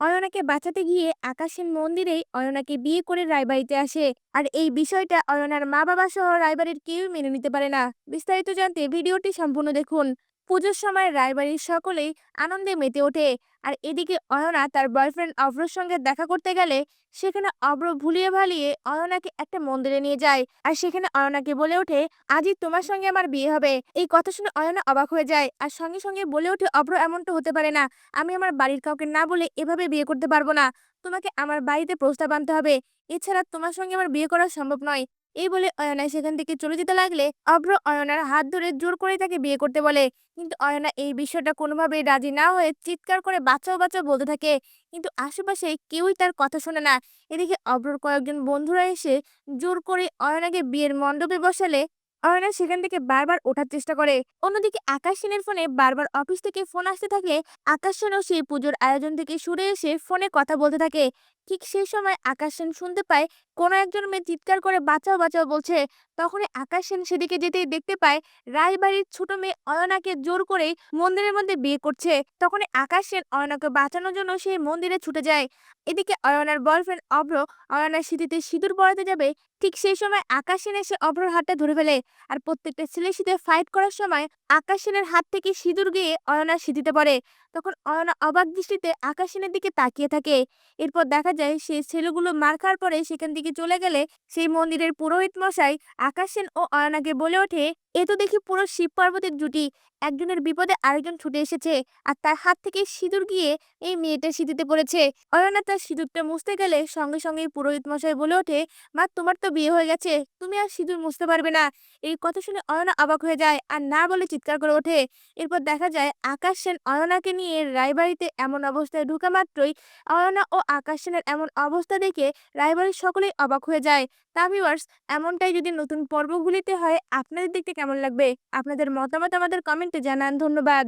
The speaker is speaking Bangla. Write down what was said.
অয়নাকে বাঁচাতে গিয়ে আকাশের মন্দিরেই অয়নাকে বিয়ে করে রায়বাড়িতে আসে। আর এই বিষয়টা অয়নার মা বাবা সহ রায়বাড়ির কেউই মেনে নিতে পারে না। বিস্তারিত জানতে ভিডিওটি সম্পূর্ণ দেখুন। পুজোর সময় রায়বাড়ির সকলেই আনন্দে মেতে ওঠে। আর এদিকে অয়না তার বয়ফ্রেন্ড অভ্রর সঙ্গে দেখা করতে গেলে সেখানে অভ্র ভুলিয়ে ভালিয়ে অয়নাকে একটা মন্দিরে নিয়ে যায়। আর সেখানে অয়নাকে বলে ওঠে, আজই তোমার সঙ্গে আমার বিয়ে হবে। এই কথা শুনে অয়না অবাক হয়ে যায়। আর সঙ্গে সঙ্গে বলে ওঠে, অভ্র এমনটা হতে পারে না। আমি আমার বাড়ির কাউকে না বলে এভাবে বিয়ে করতে পারব না। তোমাকে আমার বাড়িতে প্রস্তাব আনতে হবে। এছাড়া তোমার সঙ্গে আমার বিয়ে করা সম্ভব নয়। এই বলে অয়না সেখান থেকে চলে যেতে লাগলে অভ্র অয়নার হাত ধরে জোর করে তাকে বিয়ে করতে বলে। কিন্তু অয়না এই বিষয়টা কোনোভাবেই রাজি না হয়ে চিৎকার করে বাঁচাও বাঁচাও বলতে থাকে। কিন্তু আশেপাশে কেউই তার কথা শোনে না। এদিকে অভ্রর কয়েকজন বন্ধুরা এসে জোর করে অয়নাকে বিয়ের মণ্ডপে বসালে অয়না সেখান থেকে বারবার ওঠার চেষ্টা করে। অন্যদিকে আকাশ সেনের ফোনে বারবার অফিস থেকে ফোন আসতে থাকে। আকাশ সেনও সেই পুজোর আয়োজন থেকে সরে এসে ফোনে কথা বলতে থাকে। ঠিক সেই সময় আকাশ সেন শুনতে পায়, কোনো একজন মেয়ে চিৎকার করে বাঁচাও বাঁচাও বলছে। তখনই আকাশ সেন সেদিকে যেতেই দেখতে পায়, রায়বাড়ির ছোট মেয়ে অয়নাকে জোর করে মন্দিরের মধ্যে বিয়ে করছে। তখনই আকাশ সেন অয়নাকে বাঁচানোর জন্য সেই মন্দিরে ছুটে যায়। এদিকে অয়নার বয়ফ্রেন্ড অভ্র অয়নার স্মৃতিতে সিঁদুর পড়াতে যাবে। ঠিক সেই সময় আকাশ সেন এসে অভ্রর হাতটা ধরে ফেলে। আর প্রত্যেকটা ছেলের সাথে ফাইট করার সময় আকাশ সেনের হাত থেকে সিঁদুর গিয়ে অয়না স্মৃতিতে পড়ে তখন অয়না অবাক দৃষ্টিতে আকাশ সেনের দিকে তাকিয়ে থাকে। এরপর দেখা যায় সেই ছেলেগুলো মার খাওয়ার পরে সেখান থেকে চলে গেলে সেই মন্দিরের পুরোহিত মশাই আকাশ সেন ও অয়নাকে বলে ওঠে, এ তো দেখি পুরো শিব পার্বতীর জুটি। একজনের বিপদে আরেকজন ছুটে এসেছে আর তার হাত থেকে সিঁদুর গিয়ে এই মেয়েটা সিঁথিতে পড়েছে। অয়না তার সিঁদুরটা মুছতে গেলে সঙ্গে সঙ্গে পুরোহিত মশাই বলে ওঠে, মা, তোমার তো বিয়ে হয়ে গেছে। তুমি আর সিঁদুর মুছতে পারবে না। এই কথা শুনে অয়না অবাক হয়ে যায়। আর না বলে চিৎকার করে ওঠে। এরপর দেখা যায়, আকাশ সেন অয়নাকে নিয়ে রায়বাড়িতে এমন অবস্থায় ঢুকা মাত্রই অয়না ও আকাশ সেনের এমন অবস্থা দেখে রায়বাড়ির সকলেই অবাক হয়ে যায়। তা এমনটাই যদি নতুন পর্বগুলিতে হয়, আপনাদের দেখতে কেমন লাগবে? আপনাদের মতামত আমাদের কমেন্টে জানান। ধন্যবাদ।